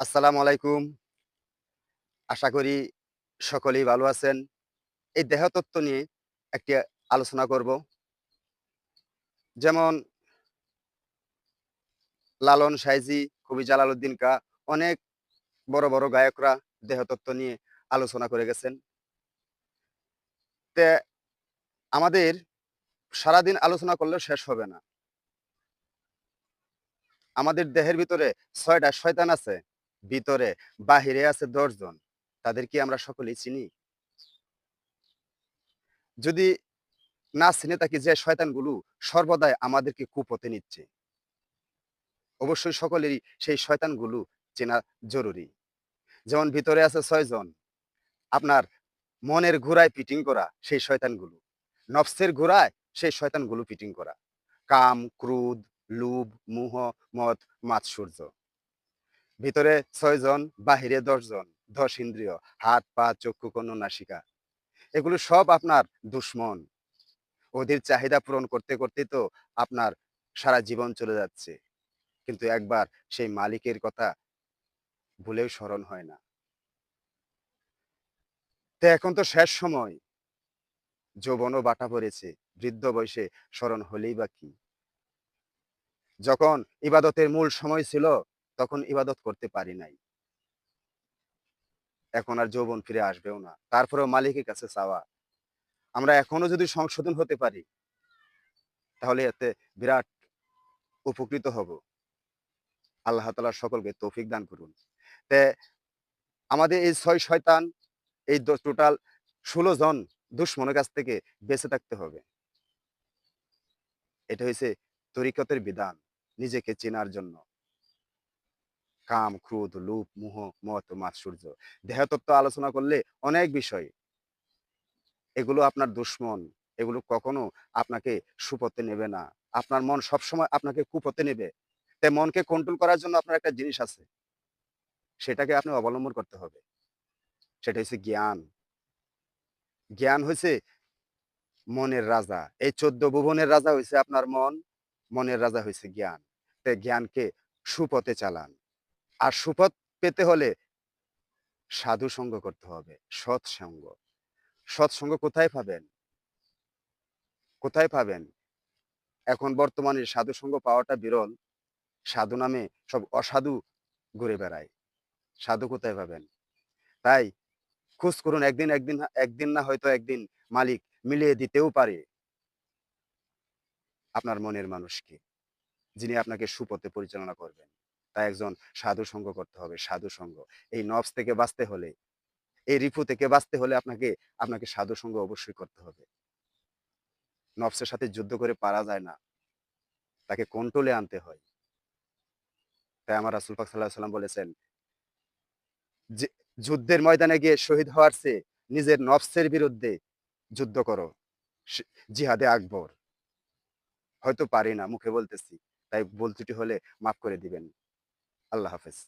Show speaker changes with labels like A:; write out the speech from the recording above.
A: আসসালামু আলাইকুম। আশা করি সকলেই ভালো আছেন। এই দেহতত্ত্ব নিয়ে একটি আলোচনা করব। যেমন লালন সাইজি, কবি জালালউদ্দিন কা অনেক বড়, বড় গায়করা দেহতত্ত্ব নিয়ে আলোচনা করে গেছেন। তে আমাদের সারাদিন আলোচনা করলেও শেষ হবে না। আমাদের দেহের ভিতরে ছয়টা শয়তান আছে। ভিতরে, বাহিরে আছে ১০ জন। তাদের কি আমরা সকলেই চিনি? যদি না চিনে থাকি যে শয়তানগুলো সর্বদাই আমাদেরকে কুপথে নিচ্ছে। অবশ্যই সকলেরই সেই শয়তানগুলো চেনা জরুরি। যেমন ভিতরে আছে ছয়জন আপনার মনের ঘোড়ায় পিটিং করা সেই শয়তানগুলো। নফসের ঘোড়ায় সেই শয়তানগুলো পিটিং করা। কাম, ক্রোধ, লোভ, মোহ, মদ, মাৎসর্য। ভিতরে ৬ জন, বাহিরে ১০ জন। ১০ ইন্দ্রিয়, হাত, পা, চক্ষু, কর্ণ, নাসিকা। এগুলো সব আপনার দুশমন। ওদের চাহিদা পূরণ করতে, করতেই তো আপনার সারা জীবন চলে যাচ্ছে। কিন্তু একবার সেই মালিকের কথা ভুলেও স্মরণ হয় না। তো এখন তো শেষ সময়। যৌবনও বাটা পড়েছে। বৃদ্ধ বয়সে স্মরণ হলেই বা কি? যখন ইবাদতের মূল সময় ছিল, তখন ইবাদত করতে পারি নাই। এখন আর যৌবন ফিরে আসবেও না। তারপরেও মালিকের কাছে চাওয়া। আমরা এখনও যদি সংশোধন হতে পারি, তাহলে এতে বিরাট উপকৃত হব। আল্লাহ তাআলা সকলকে তৌফিক দান করুন। তে আমাদের এই ছয় শয়তান, এই টোটাল ১৬ জন দুশমনের কাছ থেকে বেঁচে থাকতে হবে। এটা হইছে তরিকতের বিধান, নিজেকে চেনার জন্য। কাম, ক্রোধ, লোভ, মোহ, মদ, মাৎসর্য। দেহতত্ত্ব আলোচনা করলে অনেক বিষয়। এগুলো আপনার দুশমন। এগুলো কখনো আপনাকে সুপথে নেবে না। আপনার মন সবসময় আপনাকে কুপথে নেবে। তাই মনকে কন্ট্রোল করার জন্য আপনার একটা জিনিস আছে। সেটাকে আপনি অবলম্বন করতে হবে। সেটা হচ্ছে জ্ঞান। জ্ঞান হয়েছে মনের রাজা। এই ১৪ ভুবনের রাজা হইছে আপনার মন, মনের রাজা হইছে জ্ঞান। তাই জ্ঞানকে সুপথে চালান। আর সুপথ পেতে হলে সাধু সঙ্গ করতে হবে, সৎসঙ্গ। সৎসঙ্গ কোথায় পাবেন? কোথায় পাবেন? এখন বর্তমানে সাধু সঙ্গ পাওয়াটা বিরল। সাধু নামে সব অসাধু ঘুরে বেড়ায়। সাধু কোথায় পাবেন? তাই খোঁজ করুন একদিন, একদিন একদিন না হয়তো একদিন মালিক মিলিয়ে দিতেও পারে। আপনার মনের মানুষকে। যিনি আপনাকে সুপথে পরিচালনা করবেন। তাই একজন সাধু সঙ্গ করতে হবে, সাধু সঙ্গ। এই নফস থেকে বাঁচতে হলে, এই রিপু থেকে বাঁচতে হলে আপনাকে, আপনাকে সাধু সঙ্গ অবশ্যই করতে হবে। নফসের সাথে যুদ্ধ করে পারা যায় না। তাকে কন্ট্রোলে আনতে হয়। তাই আমার রাসূল পাক সাল্লাল্লাহু সাল্লাম বলেছেন যে যুদ্ধের ময়দানে গিয়ে শহীদ হওয়ার চেয়ে নিজের নফসের বিরুদ্ধে যুদ্ধ করো। জিহাদে আকবর। হয়তো পারি না, মুখে বলতেছি। তাই ভুল ত্রুটি হলে মাফ করে দিবেন। আল্লাহ হাফেজ।